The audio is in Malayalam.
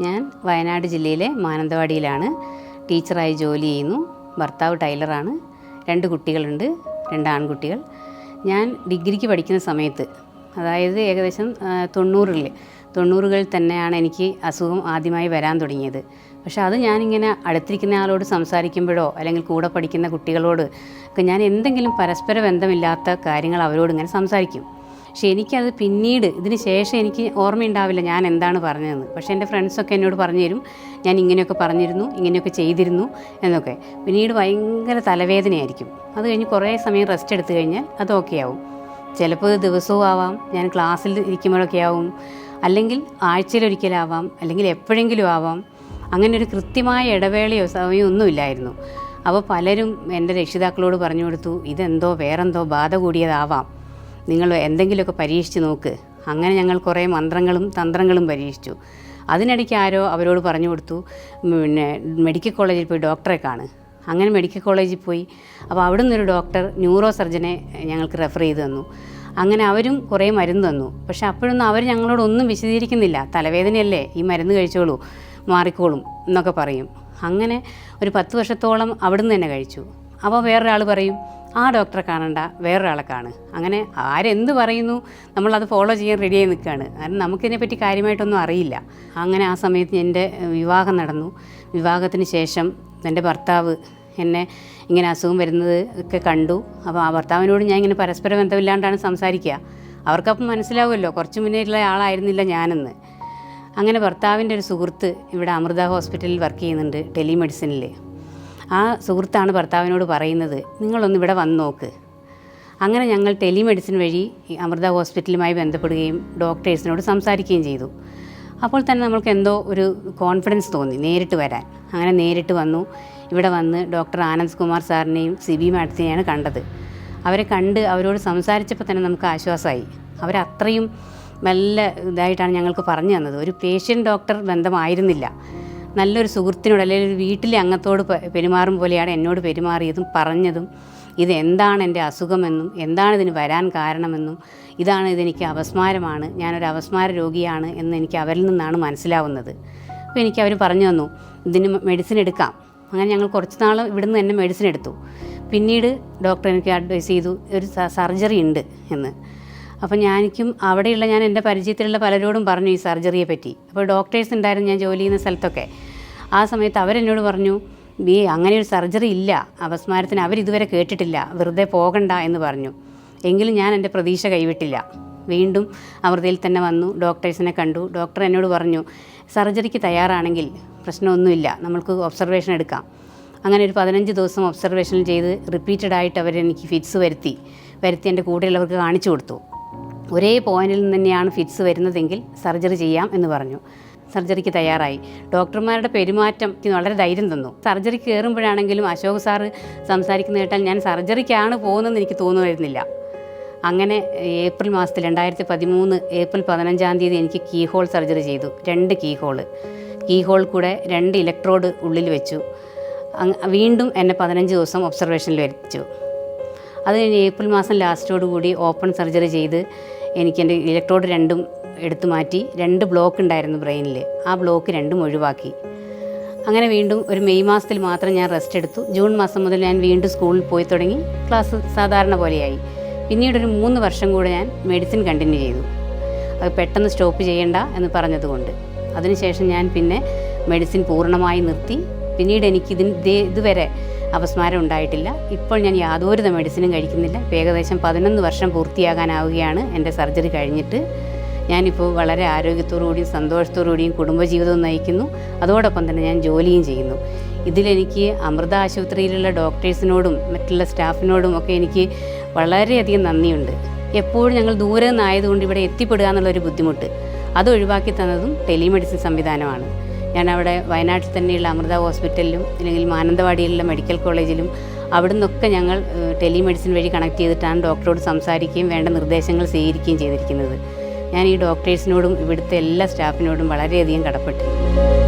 ഞാൻ വയനാട് ജില്ലയിലെ മാനന്തവാടിയിലാണ്. ടീച്ചറായി ജോലി ചെയ്യുന്നു. ഭർത്താവ് ടൈലറാണ്. രണ്ട് കുട്ടികളുണ്ട്. രണ്ട് ആൺകുട്ടികൾ. ഞാൻ ഡിഗ്രിക്ക് പഠിക്കുന്ന സമയത്ത് അതായത് ഏകദേശം തൊണ്ണൂറിൽ തൊണ്ണൂറുകളിൽ തന്നെയാണ് എനിക്ക് അസുഖം ആദ്യമായി വരാൻ തുടങ്ങിയത്. പക്ഷേ അത് ഞാനിങ്ങനെ അടുത്തിരിക്കുന്ന ആളോട് സംസാരിക്കുമ്പോഴോ അല്ലെങ്കിൽ കൂടെ പഠിക്കുന്ന കുട്ടികളോട് ഒക്കെ ഞാൻ എന്തെങ്കിലും പരസ്പര ബന്ധമില്ലാത്ത കാര്യങ്ങൾ അവരോട് ഇങ്ങനെ സംസാരിക്കും. പക്ഷെ എനിക്കത് പിന്നീട് ഇതിന് ശേഷം എനിക്ക് ഓർമ്മയുണ്ടാവില്ല ഞാൻ എന്താണ് പറഞ്ഞതെന്ന്. പക്ഷേ എന്റെ ഫ്രണ്ട്സൊക്കെ എന്നോട് പറഞ്ഞു തരും. ഞാൻ ഇങ്ങനെയൊക്കെ പറഞ്ഞിരുന്നു ഇങ്ങനെയൊക്കെ ചെയ്തിരുന്നു എന്നൊക്കെ. പിന്നീട് ഭയങ്കര തലവേദനയായിരിക്കും. അത് കഴിഞ്ഞ് കുറേ സമയം റെസ്റ്റ് എടുത്തു കഴിഞ്ഞാൽ അത് ഓക്കെ ആവും. ചിലപ്പോൾ ദിവസവും ആവാം ഞാൻ ക്ലാസ്സിൽ ഇരിക്കുമ്പോഴൊക്കെ ആവും. അല്ലെങ്കിൽ ആഴ്ചയിലൊരിക്കലാവാം അല്ലെങ്കിൽ എപ്പോഴെങ്കിലും ആവാം. അങ്ങനെ ഒരു കൃത്യമായ ഇടവേളയോ സമയമോ ഒന്നുമില്ലായിരുന്നു. അപ്പോൾ പലരും എന്റെ രക്ഷിതാക്കളോട് പറഞ്ഞു കൊടുത്തു ഇതെന്തോ വേറെന്തോ ബാധ കൂടിയതാവാം. നിങ്ങൾ എന്തെങ്കിലുമൊക്കെ പരീക്ഷിച്ച് നോക്ക്. അങ്ങനെ ഞങ്ങൾ കുറേ മന്ത്രങ്ങളും തന്ത്രങ്ങളും പരീക്ഷിച്ചു. അതിനിടയ്ക്ക് ആരോ അവരോട് പറഞ്ഞു കൊടുത്തു പിന്നെ മെഡിക്കൽ കോളേജിൽ പോയി ഡോക്ടറെ കാണ്. അങ്ങനെ മെഡിക്കൽ കോളേജിൽ പോയി. അപ്പോൾ അവിടെ നിന്നൊരു ഡോക്ടർ ന്യൂറോ സർജനെ ഞങ്ങൾക്ക് റെഫർ ചെയ്ത് തന്നു. അങ്ങനെ അവരും കുറേ മരുന്ന് തന്നു. പക്ഷെ അപ്പോഴൊന്നും അവർ ഞങ്ങളോടൊന്നും വിശദീകരിക്കുന്നില്ല. തലവേദനയല്ലേ ഈ മരുന്ന് കഴിച്ചോളൂ മാറിക്കോളും എന്നൊക്കെ പറയും. അങ്ങനെ ഒരു പത്ത് വർഷത്തോളം അവിടുന്ന് തന്നെ കഴിച്ചു. അപ്പോൾ വേറൊരാൾ പറയും ആ ഡോക്ടറെ കാണണ്ട വേറൊരാളെ കാണ്. അങ്ങനെ ആരെന്ത് പറയുന്നു നമ്മളത് ഫോളോ ചെയ്യാൻ റെഡിയായി നിൽക്കുകയാണ് കാരണം നമുക്കിതിനെപ്പറ്റി കാര്യമായിട്ടൊന്നും അറിയില്ല. അങ്ങനെ ആ സമയത്ത് എന്റെ വിവാഹം നടന്നു. വിവാഹത്തിന് ശേഷം എന്റെ ഭർത്താവ് എന്നെ ഇങ്ങനെ അസുഖം വരുന്നത് ഒക്കെ കണ്ടു. അപ്പോൾ ആ ഭർത്താവിനോട് ഞാൻ ഇങ്ങനെ പരസ്പര ബന്ധമില്ലാണ്ടാണ് സംസാരിക്കുക. അവർക്കപ്പം മനസ്സിലാവുമല്ലോ കുറച്ച് മുന്നേറ്റുള്ള ആളായിരുന്നില്ല ഞാനെന്ന്. അങ്ങനെ ഭർത്താവിന്റെ ഒരു സുഹൃത്ത് ഇവിടെ അമൃത ഹോസ്പിറ്റലിൽ വർക്ക് ചെയ്യുന്നുണ്ട് ടെലിമെഡിസിനിൽ ആ സുഹൃത്താണ് ഭർത്താവിനോട് പറയുന്നത് നിങ്ങളൊന്ന് ഇവിടെ വന്ന് നോക്ക്. അങ്ങനെ ഞങ്ങൾ ടെലിമെഡിസിൻ വഴി അമൃത ഹോസ്പിറ്റലുമായി ബന്ധപ്പെടുകയും ഡോക്ടേഴ്സിനോട് സംസാരിക്കുകയും ചെയ്തു. അപ്പോൾ തന്നെ നമ്മൾക്ക് എന്തോ ഒരു കോൺഫിഡൻസ് തോന്നി നേരിട്ട് വരാൻ. അങ്ങനെ നേരിട്ട് വന്നു. ഇവിടെ വന്ന് ഡോക്ടർ ആനന്ദ് കുമാർ സാറിനെയും സിബി മാഡത്തിനെയാണ് കണ്ടത്. അവരെ കണ്ട് അവരോട് സംസാരിച്ചപ്പോൾ തന്നെ നമുക്ക് ആശ്വാസമായി. അവരത്രയും നല്ല ഇതായിട്ടാണ് ഞങ്ങൾക്ക് പറഞ്ഞു തന്നത്. ഒരു പേഷ്യന്റ് ഡോക്ടർ ബന്ധമായിരുന്നില്ല. നല്ലൊരു സുഹൃത്തിനോട് അല്ലെങ്കിൽ ഒരു വീട്ടിലെ അംഗത്തോട് പെരുമാറും പോലെയാണ് എന്നോട് പെരുമാറിയതും പറഞ്ഞതും. ഇത് എന്താണ് എന്റെ അസുഖമെന്നും എന്താണ് ഇതിന് വരാൻ കാരണമെന്നും ഇതാണ് ഇതെനിക്ക് അപസ്മാരമാണ് ഞാനൊരു അപസ്മാര രോഗിയാണ് എന്ന് എനിക്ക് അവരിൽ നിന്നാണ് മനസ്സിലാവുന്നത്. അപ്പോൾ എനിക്ക് അവർ പറഞ്ഞു തന്നു ഇതിന് മെഡിസിൻ എടുക്കാം. അങ്ങനെ ഞങ്ങൾ കുറച്ച് നാൾ ഇവിടുന്ന് തന്നെ മെഡിസിൻ എടുത്തു. പിന്നീട് ഡോക്ടർ എനിക്ക് അഡ്വൈസ് ചെയ്തു ഒരു സർജറി ഉണ്ട് എന്ന്. അപ്പോൾ ഞാനിക്കും അവിടെയുള്ള ഞാൻ എന്റെ പരിചയത്തിലുള്ള പലരോടും പറഞ്ഞു ഈ സർജറിയെ പറ്റി. അപ്പോൾ ഡോക്ടേഴ്സ് ഉണ്ടായിരുന്നു ഞാൻ ജോലി ചെയ്യുന്ന സ്ഥലത്തൊക്കെ. ആ സമയത്ത് അവരെന്നോട് പറഞ്ഞു ബി അങ്ങനെ ഒരു സർജറി ഇല്ല അപസ്മാരത്തിന് അവരിതുവരെ കേട്ടിട്ടില്ല വെറുതെ പോകണ്ട എന്ന് പറഞ്ഞു. എങ്കിലും ഞാൻ എന്റെ പ്രതീക്ഷ കൈവിട്ടില്ല. വീണ്ടും അമൃതയിൽ തന്നെ വന്നു ഡോക്ടേഴ്സിനെ കണ്ടു. ഡോക്ടർ എന്നോട് പറഞ്ഞു സർജറിക്ക് തയ്യാറാണെങ്കിൽ പ്രശ്നമൊന്നുമില്ല നമ്മൾക്ക് ഒബ്സർവേഷൻ എടുക്കാം. അങ്ങനെ ഒരു പതിനഞ്ച് ദിവസം ഒബ്സർവേഷൻ ചെയ്ത് റിപ്പീറ്റഡ് ആയിട്ട് അവർ എനിക്ക് ഫിറ്റ്സ് വരുത്തി വരുത്തി എന്റെ കൂടെയുള്ളവർക്ക് കാണിച്ചു കൊടുത്തു. ഒരേ പോയിന്റിൽ നിന്ന് തന്നെയാണ് ഫിറ്റ്സ് വരുന്നതെങ്കിൽ സർജറി ചെയ്യാം എന്ന് പറഞ്ഞു. സർജറിക്ക് തയ്യാറായി. ഡോക്ടർമാരുടെ പെരുമാറ്റം വളരെ ധൈര്യം തന്നു. സർജറി കയറുമ്പോഴാണെങ്കിലും അശോക് സാറ് സംസാരിക്കുന്ന കേട്ടാൽ ഞാൻ സർജറിക്കാണ് പോകുന്നതെന്ന് എനിക്ക് തോന്നുമായിരുന്നില്ല. അങ്ങനെ ഏപ്രിൽ മാസത്തിൽ രണ്ടായിരത്തി പതിമൂന്ന് ഏപ്രിൽ പതിനഞ്ചാം തീയതി എനിക്ക് കീ ഹോൾ സർജറി ചെയ്തു. രണ്ട് കീ ഹോൾ കീ ഹോൾ കൂടെ രണ്ട് ഇലക്ട്രോഡ് ഉള്ളിൽ വെച്ചു. വീണ്ടും എന്നെ പതിനഞ്ച് ദിവസം ഒബ്സർവേഷനിൽ വെച്ചു. അത് കഴിഞ്ഞ് ഏപ്രിൽ മാസം ലാസ്റ്റോടുകൂടി ഓപ്പൺ സർജറി ചെയ്ത് എനിക്ക് എന്റെ ഇലക്ട്രോഡ് രണ്ടും എടുത്തു മാറ്റി രണ്ട് ബ്ലോക്ക് ഉണ്ടായിരുന്നു ബ്രെയിനിൽ ആ ബ്ലോക്ക് രണ്ടും ഒഴിവാക്കി. അങ്ങനെ വീണ്ടും ഒരു മെയ് മാസത്തിൽ മാത്രം ഞാൻ റെസ്റ്റ് എടുത്തു. ജൂൺ മാസം മുതൽ ഞാൻ വീണ്ടും സ്കൂളിൽ പോയി തുടങ്ങി. ക്ലാസ് സാധാരണ പോലെയായി. പിന്നീട് ഒരു മൂന്ന് വർഷം കൂടെ ഞാൻ മെഡിസിൻ കണ്ടിന്യൂ ചെയ്തു. അത് പെട്ടെന്ന് സ്റ്റോപ്പ് ചെയ്യണ്ട എന്ന് പറഞ്ഞതുകൊണ്ട്. അതിനുശേഷം ഞാൻ പിന്നെ മെഡിസിൻ പൂർണമായി നിർത്തി. പിന്നീട് എനിക്ക് ഇതിന് ഇതുവരെ അപസ്മാരം ഉണ്ടായിട്ടില്ല. ഇപ്പോൾ ഞാൻ യാതൊരുവിധ മെഡിസിനും കഴിക്കുന്നില്ല. ഏകദേശം പതിനൊന്ന് വർഷം പൂർത്തിയാകാനാവുകയാണ്. എന്റെ സർജറി കഴിഞ്ഞിട്ട് ഞാനിപ്പോൾ വളരെ ആരോഗ്യത്തോടുകൂടിയും സന്തോഷത്തോടുകൂടിയും കുടുംബജീവിതവും നയിക്കുന്നു. അതോടൊപ്പം തന്നെ ഞാൻ ജോലിയും ചെയ്യുന്നു. ഇതിലെനിക്ക് അമൃത ആശുപത്രിയിലുള്ള ഡോക്ടേഴ്സിനോടും മറ്റുള്ള സ്റ്റാഫിനോടും ഒക്കെ എനിക്ക് വളരെയധികം നന്ദിയുണ്ട്. എപ്പോഴും ഞങ്ങൾ ദൂരെ നിന്നായതുകൊണ്ട് ഇവിടെ എത്തിപ്പെടുക എന്നുള്ളൊരു ബുദ്ധിമുട്ട്. അത് ഒഴിവാക്കി തന്നതും ടെലിമെഡിസിൻ സംവിധാനമാണ്. ഞാൻ അവിടെ വയനാട്ടിൽ തന്നെയുള്ള അമൃത ഹോസ്പിറ്റലിലും അല്ലെങ്കിൽ മാനന്തവാടിയിലുള്ള മെഡിക്കൽ കോളേജിലും അവിടെ നിന്നൊക്കെ ഞങ്ങൾ ടെലിമെഡിസിൻ വഴി കണക്ട് ചെയ്തിട്ടാണ് ഡോക്ടറോട് സംസാരിക്കുകയും വേണ്ട നിർദ്ദേശങ്ങൾ സ്വീകരിക്കുകയും ചെയ്തിരിക്കുന്നത്. ഞാൻ ഈ ഡോക്ടേഴ്സിനോടും ഇവിടുത്തെ എല്ലാ സ്റ്റാഫിനോടും വളരെയധികം കടപ്പെട്ടിരിക്കുന്നു.